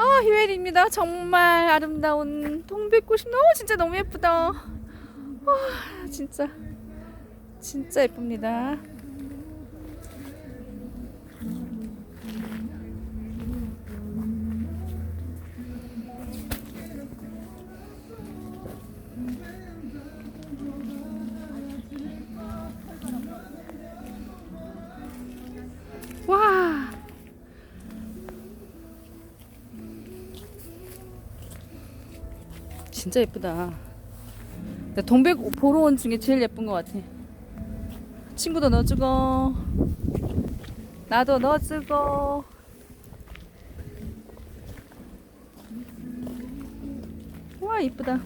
아 휴엘입니다. 정말 아름다운 동백꽃이 너무 진짜 너무 예쁘다. 와 진짜 진짜 예쁩니다. 진짜 예쁘다. 나 동백 보러 온 중에 제일 예쁜 것 같아. 친구도 넣어주고, 나도 넣어주고. 와, 이쁘다.